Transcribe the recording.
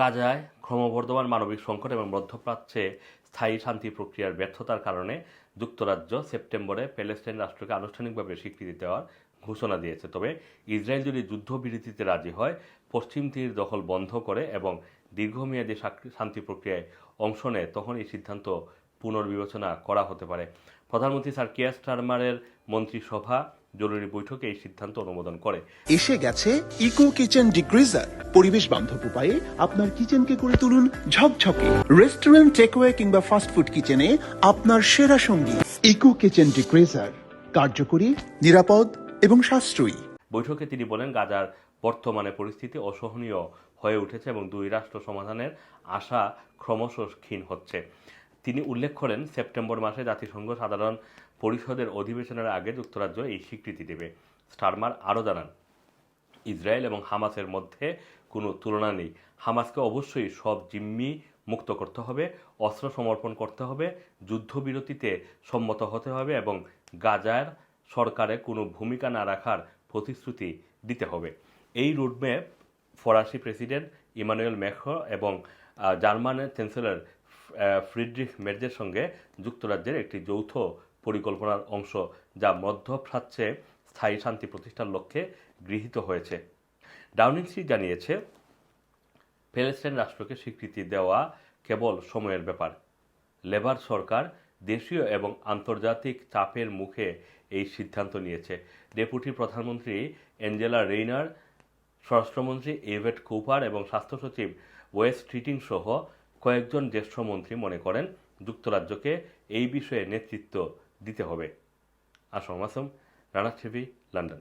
গাজায় ক্রমবর্ধমান মানবিক সংকট এবং মধ্যপ্রাচ্যে স্থায়ী শান্তি প্রক্রিয়ার ব্যর্থতার কারণে যুক্তরাজ্য সেপ্টেম্বরে প্যালেস্টাইন রাষ্ট্রকে আনুষ্ঠানিকভাবে স্বীকৃতি দেওয়ার ঘোষণা দিয়েছে। তবে ইসরায়েল যদি যুদ্ধবিরতিতে রাজি হয়, পশ্চিম তীর দখল বন্ধ করে এবং দীর্ঘমেয়াদী শান্তি প্রক্রিয়ায় অংশ নেয়, তখন এই সিদ্ধান্ত পুনর্বিবেচনা করা হতে পারে। প্রধানমন্ত্রী স্যার কিয়ার টার্মারের মন্ত্রিসভা জরুরি বৈঠকে এই সিদ্ধান্ত অনুমোদন করে। এসে গেছে ইকো কিচেন ডিগ্রিজার পরিবেশ বান্ধব উপায়ে আপনার কিচেনকে করে তুলুন ঝকঝকে। রেস্টুরেন্ট টেকওয়ে কিংবা ফাস্টফুড কিচেনে আপনার সেরা সঙ্গী। ইকো কিচেন ডিগ্রিজার কার্যকরী নিরাপদ এবং সাশ্রয়ী। বৈঠকে তিনি বলেন গাজার বর্তমানে পরিস্থিতি অসহনীয় হয়ে উঠেছে এবং দুই রাষ্ট্র সমাধানের আশা ক্রমশ ক্ষীণ হচ্ছে। তিনি উল্লেখ করেন সেপ্টেম্বর মাসে জাতিসংঘ সাধারণ পরিষদের অধিবেশনের আগে যুক্তরাজ্য এই স্বীকৃতি দেবে। স্টারমার আরও জানান ইসরায়েল এবং হামাসের মধ্যে কোনো তুলনা নেই। হামাসকে অবশ্যই সব জিম্মি মুক্ত করতে হবে অস্ত্র সমর্পণ করতে হবে যুদ্ধবিরতিতে সম্মত হতে হবে এবং গাজার সরকারে কোনো ভূমিকা না রাখার প্রতিশ্রুতি দিতে হবে। এই রোডম্যাপ ফরাসি প্রেসিডেন্ট ইমানুয়েল ম্যাক্রো এবং আহ, জার্মানের চ্যান্সেলর ফ্রিডরিখ মের্জের সঙ্গে যুক্তরাজ্যের একটি যৌথ পরিকল্পনার অংশ, যা মধ্যপ্রাচ্যে স্থায়ী শান্তি প্রতিষ্ঠার লক্ষ্যে গৃহীত হয়েছে। ডাউনিং স্ট্রিট জানিয়েছে প্যালেস্টাইন রাষ্ট্রকে স্বীকৃতি দেওয়া কেবল সময়ের ব্যাপার। লেবার সরকার দেশীয় এবং আন্তর্জাতিক চাপের মুখে এই সিদ্ধান্ত নিয়েছে। ডেপুটি প্রধানমন্ত্রী অ্যাঞ্জেলা রেইনার, স্বরাষ্ট্রমন্ত্রী এভেট কুপার এবং স্বাস্থ্য সচিব ওয়েস্ট ট্রিটিং সহ কয়েকজন জ্যেষ্ঠ মন্ত্রী মনে করেন যুক্তরাজ্যকে এই বিষয়ে নেতৃত্ব দিতে হবে। Assam Assam, Rana TV, London.